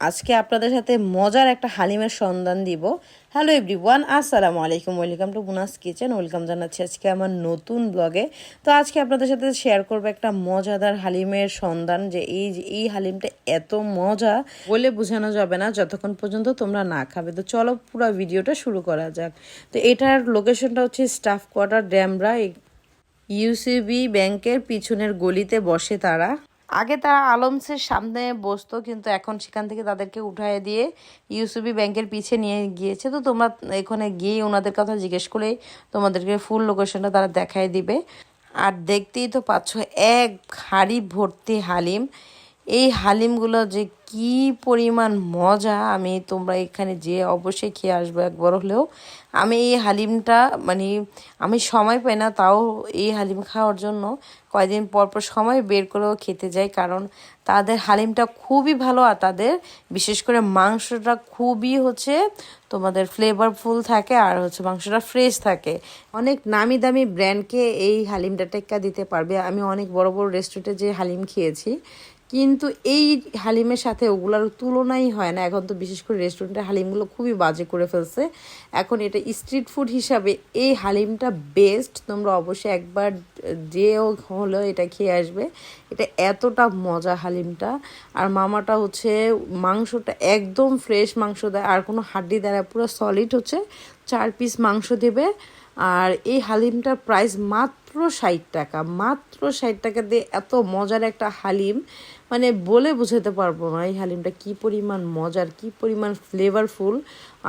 আজকে আপনাদের সাথে মজার একটা হালিমের সন্ধান দিব। হ্যালো এভরিওয়ান আসসালামু আলাইকুম ওয়েলকাম টু বুনাস কিচেন ওয়েলকাম জানাচ্ছি আজকে আমার নতুন ব্লগে তো আজকে আপনাদের সাথে শেয়ার করব একটা মজাদার হালিমের সন্ধান যে এই এই হালিমটা এত মজা বলে বোঝানো যাবে না, যতক্ষণ পর্যন্ত তোমরা না খাবে। তো চলো পুরো ভিডিওটা শুরু করা যাক। তো এটার লোকেশনটা হচ্ছে স্টাফ কোয়ার্টার ড্যামরা ইউসিবি ব্যাংকের পিছনের গলিতে বসে তারা। আগে তারা আলমসের সামনে বসতো, কিন্তু এখন সেখান থেকে তাদেরকে উঠায় দিয়ে ইউসিবি ব্যাংকের পিছে নিয়ে গিয়েছে। তো তোমরা এখানে গিয়ে ওনাদের কথা জিজ্ঞেস করে তোমাদেরকে ফুল লোকেশনটা তারা দেখায় দিবে। আর দেখতেই তো পাচ্ছ, এক হাড়ি ভর্তি হালিম। এই হালিমগুলো যে কি পরিমাণ মজা, আমি তোমরা এখানে যে অবশ্যই খেয়ে আসব একবার হলেও। আমি এই হালিমটা মানে আমি সময় পাই না তাও এই হালিম খাওয়ার জন্য। কয়দিন পর পর সময় বের করেও খেতে যাই কারণ তাদের হালিমটা খুবই ভালো আর তাদের বিশেষ করে মাংসটা খুবই হচ্ছে তোমাদের ফ্লেভারফুল থাকে আর হচ্ছে মাংসটা ফ্রেশ থাকে। অনেক নামি দামি ব্র্যান্ডকে এই হালিমটা টেক্কা দিতে পারবে। আমি অনেক বড় বড় রেস্টুরেন্টে যে হালিম খেয়েছি কিন্তু এই হালিমের সাথে ওগুলোর তুলনাই হয় না। এখন তো বিশেষ করে রেস্টুরেন্টের হালিমগুলো খুবই বাজে করে ফেলছে। এখন এটা স্ট্রিট ফুড হিসাবে এই হালিমটা বেস্ট তোমরা অবশ্যই একবার যেও হলো এটা খেয়ে আসবে। এটা এতটা মজা হালিমটা। আর মামাটা হচ্ছে মাংসটা একদম ফ্রেশ মাংস দেয়। আর কোনো হাড্ডি দেয় পুরো সলিড হচ্ছে। চার পিস মাংস দেবে। আর এই হালিমটার প্রাইস মাত্র ষাট টাকা। মাত্র ষাট টাকা দিয়ে এত মজার একটা হালিম। মানে বলে বোঝাতে পারব না এই হালিমটা কি পরিমাণ মজার, কি পরিমাণ ফ্লেভারফুল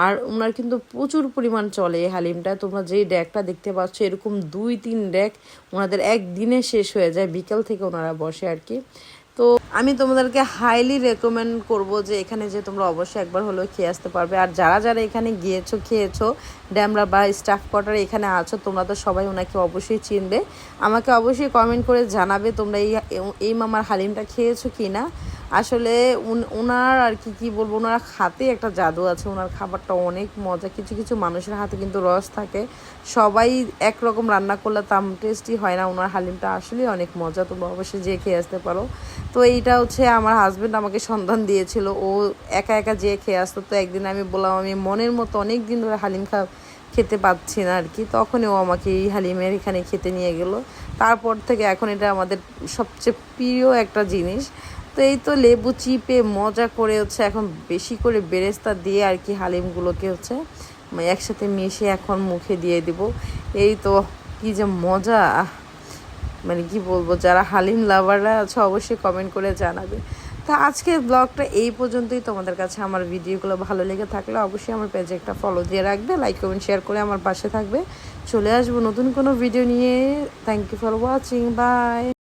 আর ওনার কিন্তু প্রচুর পরিমাণ চলে এই হালিমটা। তোমরা যেই ড্যাকটা দেখতে পাচ্ছ, এরকম দুই তিন ড্যাক ওনাদের একদিনে শেষ হয়ে যায়, বিকাল থেকে ওনারা বসে আর কি। তো আমি তোমাদেরকে হাইলি রেকমেন্ড করব যে এখানে যে তোমরা অবশ্যই একবার হলেও খেয়ে আসতে পারবে। আর যারা যারা এখানে গিয়েছো, খেয়েছো, ড্যামরা বা স্টাফ কোয়ার্টার এখানে আছো, তোমরা তো সবাই ওনাকে অবশ্যই চিনবে। আমাকে অবশ্যই কমেন্ট করে জানাবে তোমরা এই এই মামার হালিমটা খেয়েছো কি না আসলে ওনার আর কি কি বলব ওনার হাতে একটা জাদু আছে ওনার খাবারটা অনেক মজা। কিছু কিছু মানুষের হাতে কিন্তু রস থাকে। সবাই একরকম রান্না করলে তাম টেস্টি হয় না ওনার হালিমটা আসলেই অনেক মজা। তোমরা অবশ্যই যেয়ে খেয়ে আসতে পারো। তো এইটা হচ্ছে আমার হাজব্যান্ড আমাকে সন্ধান দিয়েছিল। ও একা একা যেয়ে খেয়ে আসতো। তো একদিন আমি বললাম, আমি মনের মতো অনেক দিন ধরে হালিম খা খেতে পাচ্ছি না আর কি। তখনই ও আমাকে এই হালিমের এখানে খেতে নিয়ে গেলো। তারপর থেকে এখন এটা আমাদের সবচেয়ে প্রিয় একটা জিনিস। তো এই তো লেবু চিপে মজা করে হচ্ছে এখন বেশি করে বেরেস্তা দিয়ে আর কি হালিমগুলোকে হচ্ছে একসাথে মিশে এখন মুখে দিয়ে দিব। এই তো কি যে মজা মানে কি বলব, যারা হালিম লাভাররা আছে অবশ্যই কমেন্ট করে জানাবে। তা আজকের ব্লগটা এই পর্যন্তই। তোমাদের কাছে আমার ভিডিওগুলো ভালো লেগে থাকলে অবশ্যই আমার পেজে একটা ফলো দিয়ে রাখবে লাইক কমেন্ট শেয়ার করে আমার পাশে থাকবে। চলে আসব নতুন কোনো ভিডিও নিয়ে। Thank you for watching bye